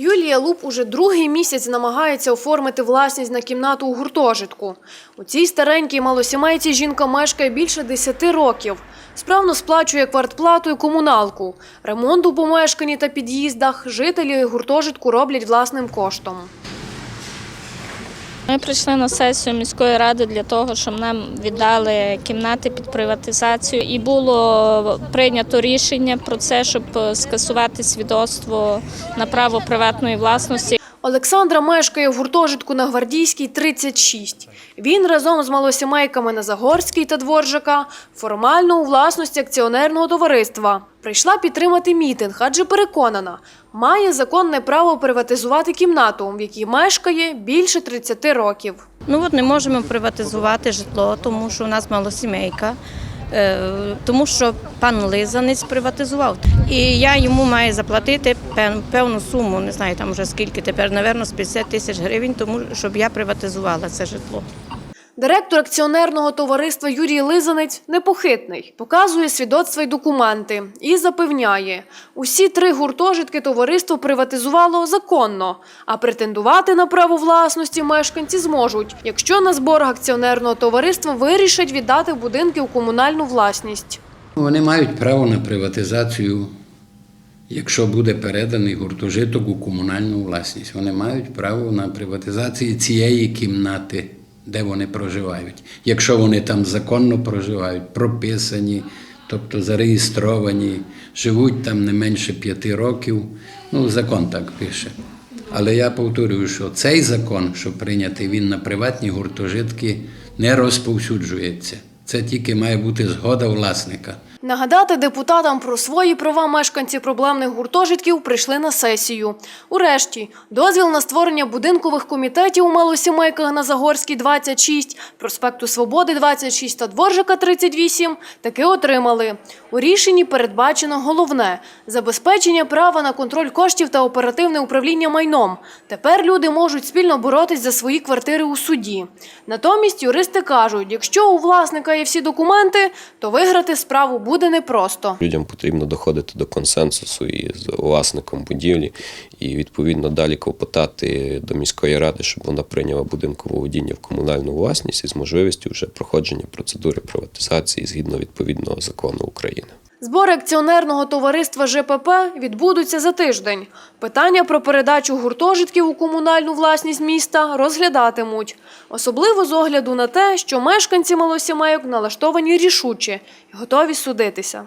Юлія Луп уже другий місяць намагається оформити власність на кімнату у гуртожитку. У цій старенькій малосімейці жінка мешкає більше 10 років. Справно сплачує квартплату і комуналку. Ремонт у помешканні та під'їздах жителі гуртожитку роблять власним коштом. Ми прийшли на сесію міської ради для того, щоб нам віддали кімнати під приватизацію, і було прийнято рішення про це, щоб скасувати свідоцтво на право приватної власності. Олександра мешкає в гуртожитку на Гвардійській 36. Він разом з малосімейками на Загорській та Дворжака формально у власності акціонерного товариства. Прийшла підтримати мітинг, адже переконана, має законне право приватизувати кімнату, в якій мешкає більше 30 років. Ну от не можемо приватизувати житло, тому що у нас малосімейка, тому що пан Лизанець приватизував. І я йому маю заплатити пев- певну суму, не знаю там вже скільки тепер, напевно, з 50 тисяч гривень, тому щоб я приватизувала це житло. Директор акціонерного товариства Юрій Лизанець непохитний, показує свідоцтва й документи і запевняє, усі три гуртожитки товариство приватизувало законно, а претендувати на право власності мешканці зможуть, якщо на зборах акціонерного товариства вирішать віддати будинки у комунальну власність. Вони мають право на приватизацію, якщо буде переданий гуртожиток у комунальну власність. Вони мають право на приватизацію цієї кімнати, де вони проживають. Якщо вони там законно проживають, прописані, тобто зареєстровані, живуть там не менше п'яти років. Ну, закон так пише. Але я повторюю, що цей закон, що прийнятий, він на приватні гуртожитки не розповсюджується. Це тільки має бути згода власника. Нагадати депутатам про свої права мешканці проблемних гуртожитків прийшли на сесію. Урешті, дозвіл на створення будинкових комітетів у малосімейках на Загорській 26, проспекту Свободи 26 та Дворжика 38 таки отримали. У рішенні передбачено головне – забезпечення права на контроль коштів та оперативне управління майном. Тепер люди можуть спільно боротись за свої квартири у суді. Натомість юристи кажуть, якщо у власника є всі документи, то виграти справу буде непросто. Людям потрібно доходити до консенсусу і з власником будівлі і відповідно далі клопотати до міської ради, щоб вона прийняла будинкове водіння в комунальну власність із можливістю вже проходження процедури приватизації згідно відповідного закону України. Збори акціонерного товариства ЖПП відбудуться за тиждень. Питання про передачу гуртожитків у комунальну власність міста розглядатимуть. Особливо з огляду на те, що мешканці малосімейок налаштовані рішуче і готові судитися.